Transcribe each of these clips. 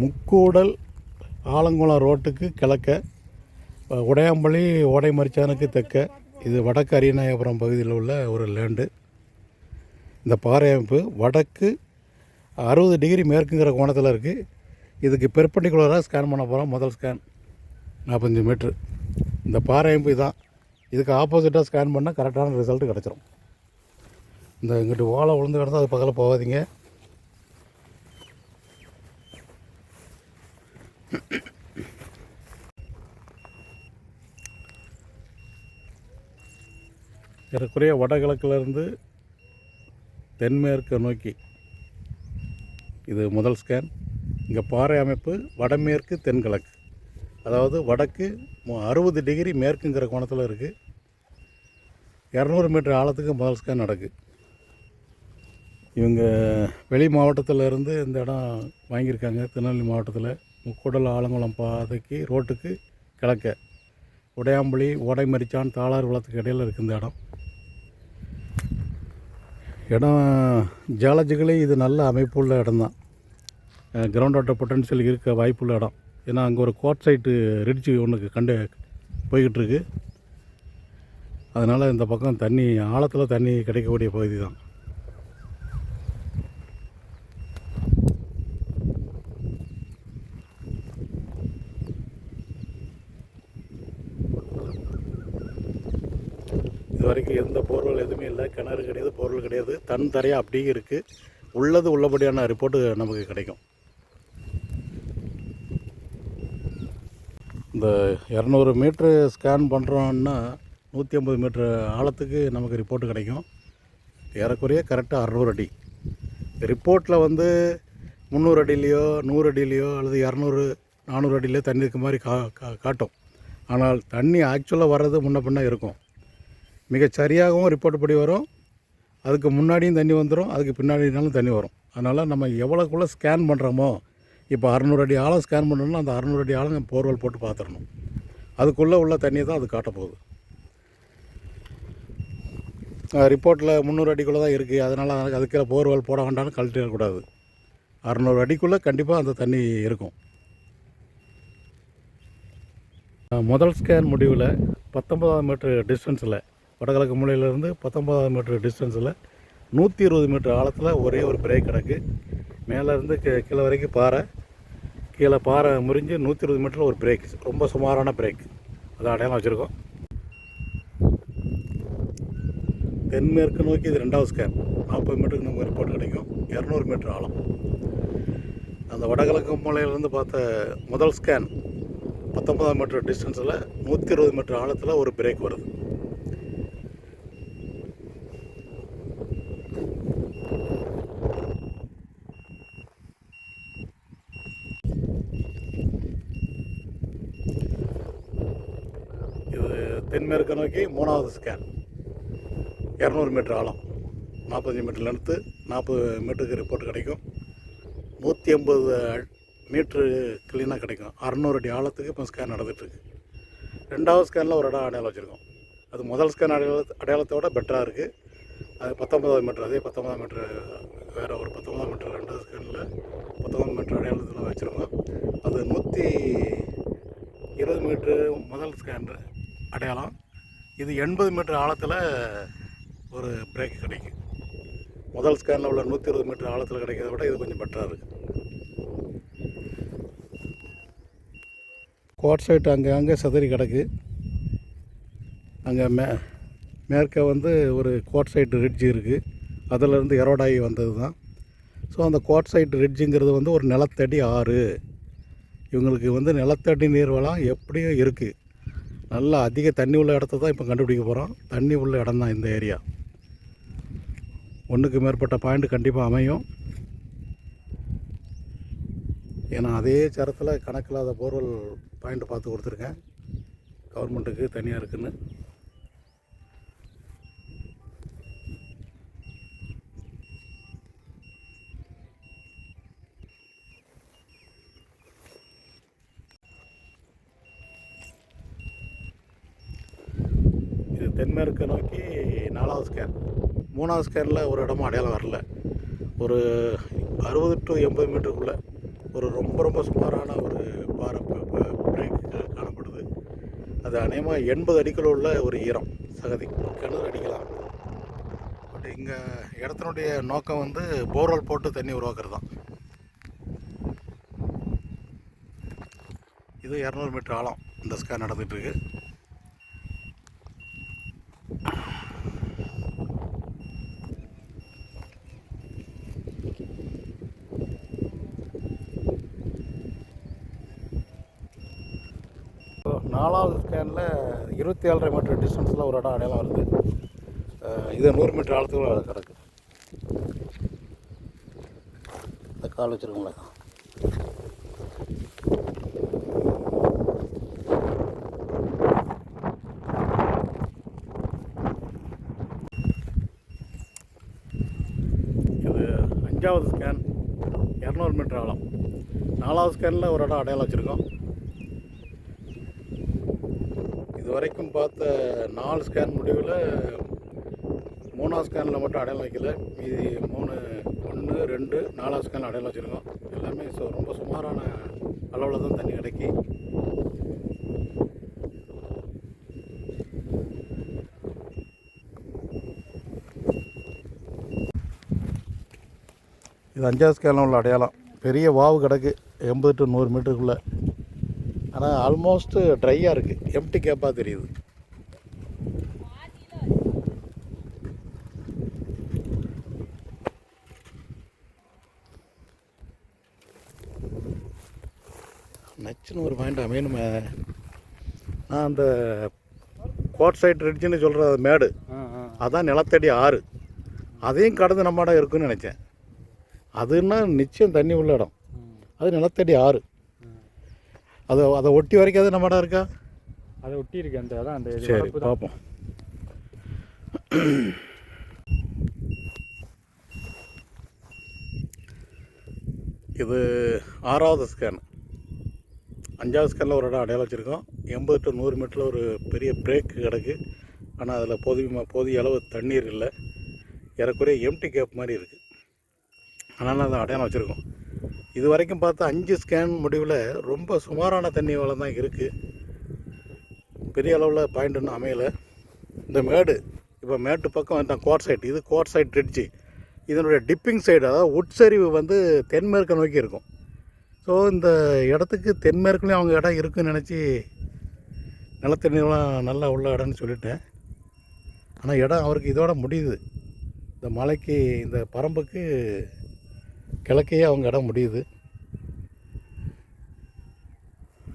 முக்கூடல் ஆலங்குளம் ரோட்டுக்கு கிழக்க உடையாம்பள்ளி உடையாம்பள்ளி ஓடைமரிச்சானுக்கு தெற்க. இது வடக்கு அரியநாயபுரம் பகுதியில் உள்ள ஒரு லேண்டு இந்த பாறை அமைப்பு வடக்கு அறுபது டிகிரி மேற்குங்கிற கோணத்தில் இருக்குது இதுக்கு பெர்பண்டிகுலராக ஸ்கேன் பண்ண போகிறோம் முதல் ஸ்கேன் நாற்பத்தஞ்சு மீட்ரு இந்த பாறை அமைப்பு தான் இதுக்கு ஆப்போசிட்டாக ஸ்கேன் பண்ணால் கரெக்டான ரிசல்ட் கிடச்சிரும். இந்த இங்கிட்டு ஓலை விழுந்து கிடந்தால் அது பக்கத்தில் போகாதீங்க. ஏறக்குறைய வடகிழக்கிலிருந்து தென்மேற்கு நோக்கி இது முதல் ஸ்கேன் இங்கே பாறை அமைப்பு வடமேற்கு தென்கிழக்கு. அதாவது வடக்கு அறுபது டிகிரி மேற்குங்கிற கோணத்தில் இருக்குது இரநூறு மீட்டர் ஆழத்துக்கு முதல் ஸ்கேன் நடக்கு. இவங்க வெளி மாவட்டத்தில் இருந்து இந்த இடம் வாங்கியிருக்காங்க. திருநெல்வேலி மாவட்டத்தில். முக்கூடல் ஆலங்குளம் பாதைக்கு ரோட்டுக்கு கிழக்க. உடையாம்புலி ஓடைமரிச்சான் தாளார் குளத்துக்கு இடையில் இருக்கு இந்த இடம். இடம் ஜாலஜிகளே இது நல்ல அமைப்புள்ள இடம் தான் கிரவுண்ட் வாட்டர் பொட்டன்ஷியல் இருக்க வாய்ப்புள்ள இடம். ஏன்னா அங்கே ஒரு கோட் சைட்டு ரிடிச்சு ஒன்றுக்கு கண்டு போய்கிட்டு இருக்கு. அதனால் இந்த பக்கம் தண்ணி ஆழத்தில் தண்ணி கிடைக்கக்கூடிய பகுதி தான் வரைக்கும் எந்த போர்வெல் எதுவுமே இல்லை. கிணறு கிடையாது போர்வெல் கிடையாது. தன் தரையாக அப்படியே இருக்குது உள்ளது உள்ளபடியான ரிப்போர்ட்டு நமக்கு கிடைக்கும். இந்த இரநூறு மீட்ரு ஸ்கேன் பண்ணுறோன்னா நூற்றி ஐம்பது மீட்ரு ஆழத்துக்கு நமக்கு ரிப்போர்ட்டு கிடைக்கும். ஏறக்குறைய கரெக்டாக அறநூறு அடி. ரிப்போர்ட்டில் வந்து முந்நூறு அடியிலையோ நூறு அடியிலையோ அல்லது இரநூறு நானூறு அடியிலையோ தண்ணி இருக்க மாதிரி கா கா- காட்டும். ஆனால் தண்ணி ஆக்சுவலாக வர்றது முன்ன பின்ன இருக்கும். மிகச் சரியாகவும் ரிப்போர்ட் படி வரும். அதுக்கு முன்னாடியும் தண்ணி வந்துடும் அதுக்கு பின்னாடினாலும் தண்ணி வரும். அதனால் நம்ம எவ்வளோக்குள்ளே ஸ்கேன் பண்ணுறோமோ இப்போ அறநூறு அடி ஆழம் ஸ்கேன் பண்ணணும்னா அந்த அறநூறு அடி ஆழம் போர்வெல் போட்டு பார்த்துடணும் அதுக்குள்ளே உள்ள தண்ணியை தான் அது காட்டப்போகுது ரிப்போர்ட்டில் முந்நூறு அடிக்குள்ளே தான் இருக்குது அதனால் அதுக்கு அதுக்கு போர்வெல் போட வேண்டாம்னு கழட்டிடக்கூடாது அறநூறு அடிக்குள்ளே கண்டிப்பாக அந்த தண்ணி இருக்கும். முதல் ஸ்கேன் முடிவில் பத்தொன்பதாயிரம் மீட்டர் டிஸ்டன்ஸில் வடகிழக்கு மூலையிலேருந்து பத்தொன்பதாயிரம் மீட்டர் டிஸ்டன்ஸில் நூற்றி இருபது மீட்டர் ஆழத்தில் ஒரே ஒரு பிரேக் கிடக்கு. மேலேருந்து கீ கீழே வரைக்கும் பாறை. கீழே பாறை முறிஞ்சு நூற்றி இருபது மீட்டரில் ஒரு பிரேக். ரொம்ப சுமாரான பிரேக். அதை அடையாளம் வச்சுருக்கோம். தென்மேற்கு நோக்கி இது ரெண்டாவது ஸ்கேன் நாற்பது மீட்டருக்கு நமக்கு ரிப்போர்ட் கிடைக்கும். இரநூறு மீட்டர் ஆழம். அந்த வடகிழக்கு மூலையிலேருந்து பார்த்த முதல் ஸ்கேன் பத்தொன்பதாம் மீட்டர் டிஸ்டன்ஸில் நூற்றி இருபது மீட்டர் ஆழத்தில் ஒரு பிரேக் வருது இது தென்மேற்கு நோக்கி மூணாவது ஸ்கேன் இரநூறு மீட்டர் ஆழம். நாற்பத்தஞ்சு மீட்டர் லென்த்து நாற்பது மீட்டருக்கு ரிப்போர்ட் கிடைக்கும். நூற்றி ஐம்பது மீட்ரு க்ளீனாக கிடைக்கும். அறநூறு அடி ஆழத்துக்கு இப்போ ஸ்கேன் நடந்துகிட்ருக்கு ரெண்டாவது ஸ்கேனில் ஒரு இடம் அடையாளம் வச்சுருக்கோம். அது முதல் ஸ்கேன் அடையாள அடையாளத்தோட பெட்டராக இருக்குது அது பத்தொன்பதாவது மீட்டர் அதே பத்தொன்பதாம் மீட்ரு வேறு ஒரு பத்தொன்பதாம் மீட்ரு ரெண்டாவது ஸ்கேனில் பத்தொன்பது மீட்ரு அடையாளத்தில் வச்சுருக்கோம். அது நூற்றி இருபது மீட்ரு முதல் ஸ்கேன் அடையாளம். இது எண்பது மீட்டர் ஆழத்தில் ஒரு பிரேக் கிடைக்கும். முதல் ஸ்கேனில் உள்ள நூற்றி இருபது மீட்டர் ஆழத்தில் கிடைக்கிறத விட இது கொஞ்சம் பெட்டராக இருக்குது கோட் சைட் அங்கே அங்கே சிதறி கிடக்கு. அங்கே மே மேற்கே வந்து ஒரு கோட் சைட் ரிட்ஜ் இருக்குது அதிலிருந்து எரோடாகி வந்தது தான் ஸோ அந்த கோட் சைட் ரிட்ஜுங்கிறது வந்து ஒரு நிலத்தடி ஆறு. இவங்களுக்கு வந்து நிலத்தடி நீர்வளம் எப்படியும் இருக்குது நல்லா அதிக தண்ணி உள்ள இடத்த தான் இப்போ கண்டுபிடிக்க போகிறோம் தண்ணி உள்ள இடம் தான் இந்த ஏரியா. ஒன்றுக்கு மேற்பட்ட பாயிண்ட் கண்டிப்பாக அமையும். ஏன்னா அதே சரத்தில் கணக்கில்லாத போர்வெல் பாயிண்ட் பார்த்து கொடுத்துருக்கேன். கவர்மெண்ட்டுக்கு தனியாக இருக்குன்னு இது தென்மேற்கு நோக்கி நாலாவது ஸ்கேன் மூணாவது ஸ்கேனில் ஒரு இடமும் அடையாளம் வரல. ஒரு அறுபது டு எண்பது மீட்டருக்குள்ளே ஒரு ரொம்ப ரொம்ப சுமாரான ஒரு பாறை பிரேக் காணப்படுது. அது அநேகமாக எண்பது அடிக்குள்ள உள்ள ஒரு ஈரம் சகதி. கிணறு அடிக்கலாம். பட் இங்கே இடத்தினுடைய நோக்கம் வந்து போர்வெல் போட்டு தண்ணி உருவாக்குறது தான் இது இரநூறு மீட்டர் ஆழம் இந்த ஸ்கேன் நடந்துகிட்டு இருக்கு இப்போ நாலாவது ஸ்கேனில் இருபத்தி ஏழரை மீட்டர் டிஸ்டன்ஸில் ஒரு இடம் அடையாளம் வருது. இது நூறு மீட்டர் ஆழத்துக்கு கிடக்கு. இந்த கால் வச்சுருக்கோங்களே இது அஞ்சாவது ஸ்கேன் இரநூறு மீட்டர் ஆழம். நாலாவது ஸ்கேனில் ஒரு இடம் அடையாளம் வச்சுருக்கோம் இது வரைக்கும் பார்த்த நாலு ஸ்கேன் முடிவில் மூணாவது ஸ்கேனில் மட்டும் அடையாளம் வைக்கல. மீதி மூணு ஒன்று ரெண்டு நாலாவது ஸ்கேனில் அடையாளம் வச்சுருக்கோம். எல்லாமே ஸோ ரொம்ப சுமாரான அளவில் தான் தண்ணி கிடைக்கி. இது அஞ்சாவது ஸ்கேனில் உள்ள அடையாளம். பெரிய வாவு கிடக்கு. எண்பது டு நூறு மீட்டருக்குள்ளே ஆனால் ஆல்மோஸ்ட் ட்ரையாக இருக்குது எம்டி கேப்பாக தெரியுது. நச்சுன்னு ஒரு பாயிண்ட் அமையணுமே. நான் அந்த கோட் சைட் ரிட்ஜுன்னு சொல்கிற மேடு அதான் நிலத்தடி ஆறு. அதையும் கடந்து நம்ம இடம் இருக்குன்னு நினச்சேன். அதுன்னா நிச்சயம் தண்ணி உள்ள இடம். அது நிலத்தடி ஆறு. அதை அதை ஒட்டி வரைக்கும் அது நம்ம இடம் இருக்கா? அதை ஒட்டி இருக்கு அந்த அதான் அந்த சரி. பார்ப்போம். இது ஆறாவது ஸ்கேன் அஞ்சாவது ஸ்கேனில் ஒரு இடம் அடையாளம் வச்சுருக்கோம். எண்பது டு நூறு மீட்டரில் ஒரு பெரிய பிரேக் கிடக்கு. ஆனால் அதில் போதிய போதிய அளவு தண்ணீர் இல்லை. ஏறக்குறைய எம்டி கேப் மாதிரி இருக்குது அதனால் அதை அடையாளம் வச்சுருக்கோம். இது வரைக்கும் பார்த்தா அஞ்சு ஸ்கேன் முடிவில் ரொம்ப சுமாரான தண்ணி வளம் தான் இருக்குது பெரிய அளவில் பாயிண்ட் ஒன்றும் அமையலை. இந்த மேடு இப்போ மேட்டு பக்கம் இந்த கோட் சைட் இது கோட் சைட் ரிட்ஜி இதனுடைய டிப்பிங் சைடு அதாவது உட்சரிவு வந்து தென்மேற்கு நோக்கி இருக்கும். ஸோ இந்த இடத்துக்கு தென்மேற்குலேயும் அவங்க இடம் இருக்குன்னு நினச்சி நிலத்தண்ணீர்லாம் நல்லா உள்ள இடம்னு சொல்லிட்டேன். ஆனால் இடம் அவருக்கு இதோட முடியுது. இந்த மலைக்கு இந்த பரம்புக்கு கிழக்கையே அவங்க இடம் முடியுது.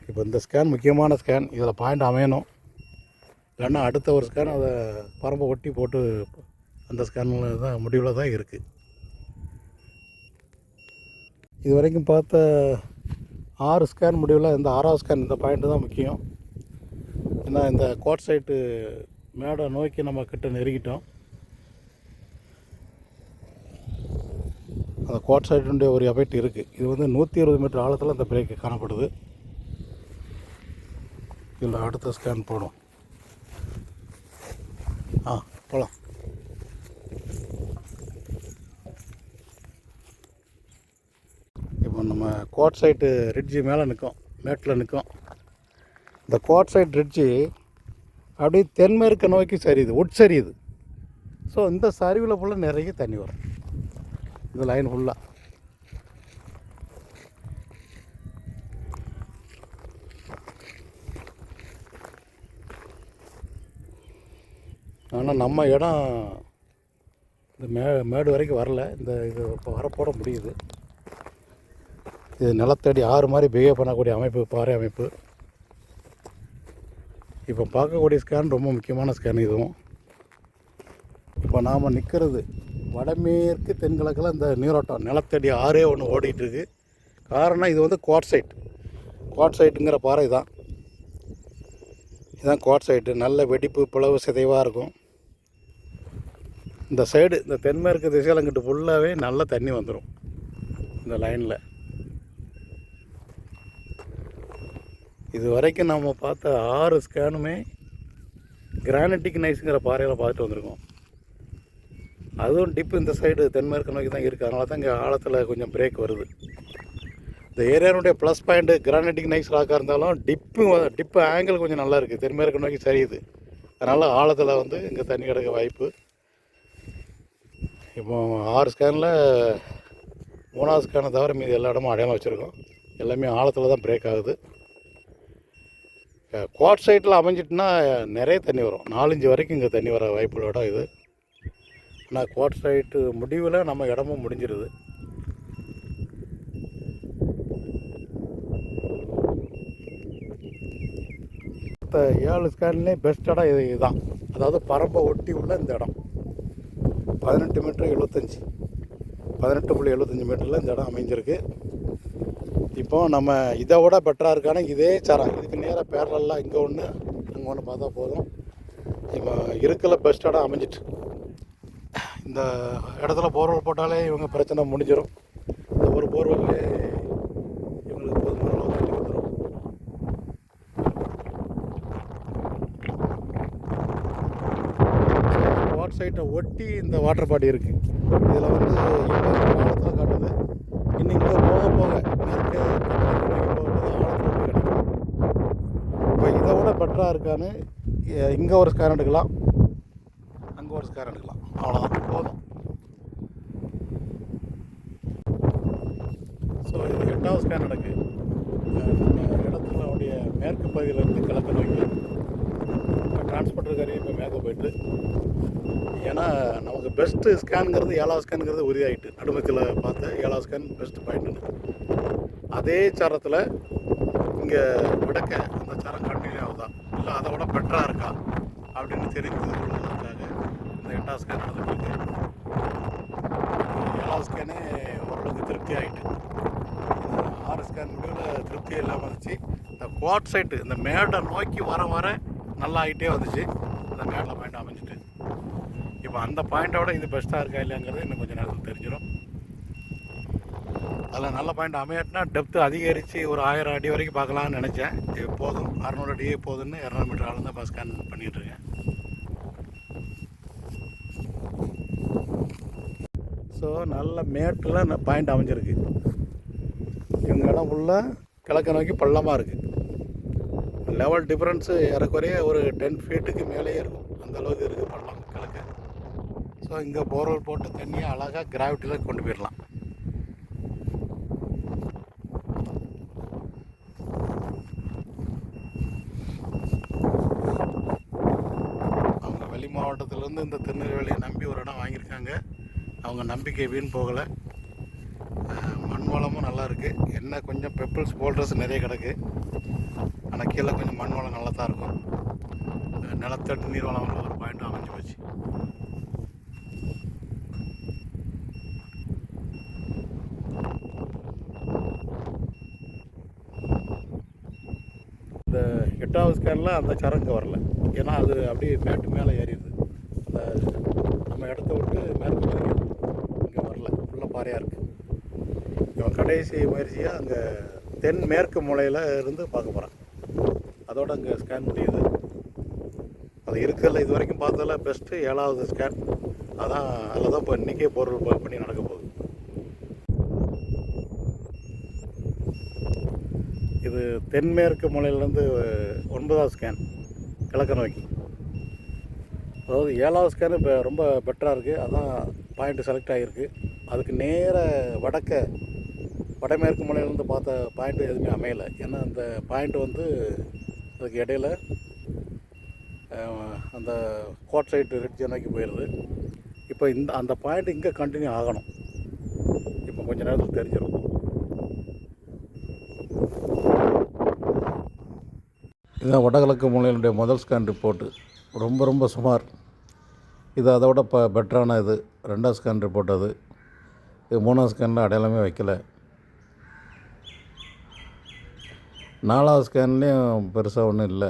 இப்போ இந்த ஸ்கேன் முக்கியமான ஸ்கேன் இதில் பாயிண்ட் அமையணும். இல்லைன்னா அடுத்த ஒரு ஸ்கேன் அதை பரம்பை ஒட்டி போட்டு அந்த ஸ்கேனில் தான் முடிவில் தான் இருக்குது இது வரைக்கும் பார்த்த ஆறு ஸ்கேன் முடிவில் இந்த ஆறாவது ஸ்கேன் இந்த பாயிண்ட் தான் முக்கியம். ஏன்னா இந்த கோட் சைட்டு மேடை நோக்கி நம்ம கிட்ட நெருங்கிட்டோம். அந்த கோட் சைடுடைய ஒரு எஃபெக்ட் இருக்குது இது வந்து நூற்றி இருபது மீட்டர் ஆழத்தில் அந்த பிரேக்கு காணப்படுது. இதில் அடுத்த ஸ்கேன் போடும் ஆ போகலாம் இப்போ நம்ம கோட் சைட்டு ரிட்ஜி மேலே நிற்கும் மேட்டில் நிற்கும் இந்த கோட் சைட் ரிட்ஜி அப்படியே தென்மேற்கு நோக்கி சரியுது. உட்சரியுது. ஸோ இந்த சரிவில் ஃபுல்லாக நிறைய தண்ணி வரும். இந்த லைன் ஃபுல்லாக ஆனால் நம்ம இடம் இந்த மே மேடு வரைக்கும் வரல. இந்த இது இப்போ வரப்போட முடியுது. இது நிலத்தடி ஆறு மாதிரி பிஹேவ் பண்ணக்கூடிய அமைப்பு பாறை அமைப்பு. இப்போ பார்க்கக்கூடிய ஸ்கேன் ரொம்ப முக்கியமான ஸ்கேன் இதுவும். இப்போ நாம் நிற்கிறது வடமேற்கு தென்கிழக்கில் இந்த நீரோட்டம் நிலத்தடி ஆறே ஒன்று ஓடிட்டுருக்கு. காரணம் இது வந்து குவாட் சைட் குவாட் சைட்டுங்கிற பாறை தான். இதுதான் குவாட் சைட்டு நல்ல வெடிப்பு பிளவு சிதைவாக இருக்கும். இந்த சைடு இந்த தென்மேற்கு திசையில் அங்கிட்டு ஃபுல்லாகவே நல்ல தண்ணி வந்துடும் இந்த லைனில் இது வரைக்கும் நம்ம பார்த்த ஆறு ஸ்கேனுமே கிரானட்டிக் நைஸுங்கிற பாறையில் பார்த்துட்டு வந்திருக்கோம். அதுவும் டிப்பு இந்த சைடு தென்மேற்கு நோக்கி தான் இருக்குது அதனால தான் இங்கே ஆழத்தில் கொஞ்சம் பிரேக் வருது. இந்த ஏரியானுடைய ப்ளஸ் பாயிண்ட்டு கிரானைட்டிக் நைஸ் ராக்காக இருந்தாலும் டிப்பு டிப்பு ஆங்கிள் கொஞ்சம் நல்லா இருக்குது தென்மேற்கு நோக்கி சரியுது. அதனால் ஆழத்தில் வந்து இங்கே தண்ணி கிடக்க வாய்ப்பு. இப்போ ஆறு ஸ்கேனில் மூணாவது ஸ்கேனை தவிர மீது எல்லா இடமும் அடையாளம் வச்சுருக்கோம். எல்லாமே ஆழத்தில் தான் பிரேக் ஆகுது. குவாட் சைட்டில் அமைஞ்சிட்டுனா நிறைய தண்ணி வரும். நாலஞ்சு வரைக்கும் இங்கே தண்ணி வர வாய்ப்புள்ள இடம் இது. ஆனால் கோட் சைட்டு முடிவில் நம்ம இடமும் முடிஞ்சிருது. மற்ற ஏழு ஸ்கேன்லேயே பெஸ்ட் இடம் இது இதுதான். அதாவது பரம்பை ஒட்டி உள்ள இந்த இடம். பதினெட்டு மீட்டர் எழுபத்தஞ்சி பதினெட்டு புள்ளி எழுபத்தஞ்சி மீட்டரில் இந்த இடம் அமைஞ்சிருக்கு. இப்போ நம்ம இதை விட பெட்டராக இருக்கான? இதே சரம். இதுக்கு நேராக பேரலாம் இங்கே ஒன்று அங்கே ஒன்று பார்த்தா போதும். இப்போ இருக்கல பெஸ்ட் இடம் அமைஞ்சிட்டு. இந்த இடத்துல போர்வெல் போட்டாலே இவங்க பிரச்சனை முடிஞ்சிடும் இந்த ஒரு போர்வெல்லே இவங்களுக்கு போதுமான அளவு தண்ணி வந்துடும் வாட் சைட்டை ஒட்டி இந்த வாட்டர் பாடி இருக்குது இதில் வந்து காட்டுது. இன்னும் இங்கே போக போக இப்போ இதை விட பெட்டராக இருக்கான்னு இங்கே ஒரு ஸ்கேன் எடுக்கலாம் அங்கே ஒரு ஸ்கேன் எடுக்கலாம் அவ்வளோதான் போதும் ஸோ இது எட்டாவது ஸ்கேன் நடக்கு. இடத்துல உடைய மேற்கு பகுதியிலேருந்து கிழக்கு நோக்கி டிரான்ஸ்போர்ட்டர் கரையும் இப்போ மேற்க போயிட்டு. ஏன்னா நமக்கு பெஸ்ட்டு ஸ்கேனுங்கிறது ஏழாவது ஸ்கேனுங்கிறது உறுதியாயிட்டு. நடுமத்தில் பார்த்த ஏழாவது ஸ்கேன் பெஸ்ட்டு பாயிண்ட்டுன்னு அதே சரத்தில் இங்கே விடக்க அந்த சரம் கண்டினியூ ஆகுதான். இல்லை அதை விட பெட்டராக இருக்கா? அப்படின்னு தெரிந்து கொள்வதற்காக இந்த எட்டாவது ஸ்கேன் நடந்துட்டு இருக்கு. ஏழாவது ஸ்கேனே ஓரளவுக்கு திருப்தி ஆகிட்டு முடிவில் இல்லாமல் இருந்துச்சு இந்த கோட் சைட்டு இந்த மேடை நோக்கி வர வர நல்லா ஆகிட்டே வந்துச்சு. அந்த மேடில் பாயிண்ட் அமைஞ்சிட்டு. இப்போ அந்த பாயிண்ட்டோட இது பெஸ்ட்டாக இருக்கா இல்லையாங்கிறது இன்னும் கொஞ்சம் நேரத்தில் தெரிஞ்சிடும் அதில் நல்ல பாயிண்ட் அமையாட்டினா டெப்த்து அதிகரித்து ஒரு ஆயிரம் அடி வரைக்கும் பார்க்கலாம்னு நினச்சேன். இது போதும். அறநூறு அடியே போதுன்னு இரநூறு மீட்டர் ஆளும் தான் இப்போ ஸ்கேன் பண்ணிகிட்ருக்கேன் ஸோ நல்ல மேட்டில் பாயிண்ட் அமைஞ்சிருக்கு. எங்கள் இடம் ஃபுல்லாக கிழக்க நோக்கி பள்ளமாக இருக்குது லெவல் டிஃப்ரென்ஸு ஏறக்குறைய ஒரு டென் ஃபீட்டுக்கு மேலேயே இருக்கும். அந்த அளவுக்கு இருக்குது பள்ளம் கிழக்கு. ஸோ இங்கே போர்வெல் போட்டு தண்ணியை அழகாக கிராவிட்டியில் கொண்டு போயிடலாம். அவங்க வெளி மாவட்டத்திலேருந்து இந்த திருநெல்வேலியை நம்பி ஒரு இடம் வாங்கியிருக்காங்க. அவங்க நம்பிக்கை வீண் போகலை. மண் வளமும் நல்லா இருக்குது என்ன கொஞ்சம் பெப்பிள்ஸ் போல்டர்ஸ் நிறைய கிடக்கு. ஆனால் கீழே கொஞ்சம் மண் வளம் நல்லா தான் இருக்கும் நிலத்தட்டு நீர் வளம் ஒரு பாயிண்ட்டும் அமைஞ்சு போச்சு. இந்த எட்டாவது ஸ்கேனில் அந்த சரங்கு வரல. ஏன்னா அது அப்படியே மேட்டு மேலே ஏறிடுது. அந்த நம்ம இடத்த விட்டு மேற்கு இங்கே வரல. ஃபுல்லாக பாறையாக இருக்குது இவன் கடைசி முயற்சியாக அங்கே தென் மேற்கு மூலையில் இருந்து பார்க்க போகிறான் அதோட அங்கே ஸ்கேன் முடியுது. அது இருக்கிறதுல இது வரைக்கும் பார்த்ததில் பெஸ்ட்டு ஏழாவது ஸ்கேன் அதான் அதில் தான் இப்போ இன்றைக்கே பொருள் பண்ணி நடக்க போகுது. இது தென்மேற்கு மூலையிலேருந்து ஒன்பதாவது ஸ்கேன் கிழக்கு நோக்கி. அதாவது ஏழாவது ஸ்கேன் இப்போ ரொம்ப பெட்டராக இருக்குது அதான் பாயிண்ட் செலக்ட் ஆகிருக்கு அதுக்கு நேர வடக்க வடமேற்கு மலையிலேருந்து பார்த்த பாயிண்ட் எதுவுமே அமையலை. ஏன்னா அந்த பாயிண்ட் வந்து அதுக்கு இடையில அந்த கோட் சைட் ரெட் நோக்கி போயிடுது இப்போ இந்த அந்த பாயிண்ட் இங்கே கண்டினியூ ஆகணும். இப்போ கொஞ்ச நேரத்தில் தெரிஞ்சிடும் இதுதான் வடகிழக்கு மூலையினுடைய முதல் ஸ்கேன் ரிப்போர்ட்டு ரொம்ப ரொம்ப சுமார். இது அதை விட இப்போ பெட்டரான இது. ரெண்டாவது ஸ்கேன் ரிப்போர்ட் அது. இது மூணாவது ஸ்கேனில் அடையாளமே வைக்கல. நாலாவது ஸ்கேன்லேயும் பெருசாக ஒன்றும் இல்லை.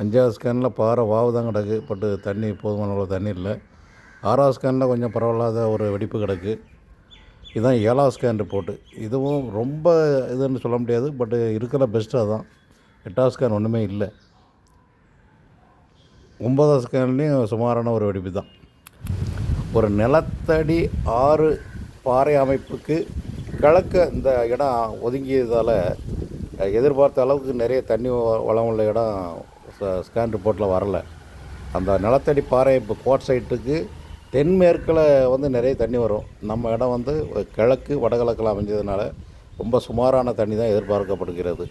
அஞ்சாவது ஸ்கேனில் பாறை வாவு தான் கிடக்கு. பட்டு தண்ணி போதுமான அளவு தண்ணி இல்லை. ஆறாவது ஸ்கேனில் கொஞ்சம் பரவாயில்லாத ஒரு வெடிப்பு கிடக்கு. இதுதான் ஏழாவது ஸ்கேன் ரிப்போர்ட்டு. இதுவும் ரொம்ப இதுன்னு சொல்ல முடியாது. பட்டு இருக்கிற பெஸ்ட்டாக தான் எட்டாவது ஸ்கேன் ஒன்றுமே இல்லை. ஒன்பதாவது ஸ்கேன்லேயும் சுமாரான ஒரு வெடிப்பு தான். ஒரு நிலத்தடி ஆறு பாறை அமைப்புக்கு கிழக்கு இந்த இடம் ஒதுங்கியதால் எதிர்பார்த்த அளவுக்கு நிறைய தண்ணி வளம் உள்ள இடம் ஸ்கேன் ரிப்போர்ட்டில் வரல. அந்த நிலத்தடி பாறை இப்போ கோட் சைட்டுக்கு தென்மேற்கில் வந்து நிறைய தண்ணி வரும். நம்ம இடம் வந்து கிழக்கு வடகிழக்கில் அமைஞ்சதுனால ரொம்ப சுமாரான தண்ணி தான் எதிர்பார்க்கப்படுகிறது.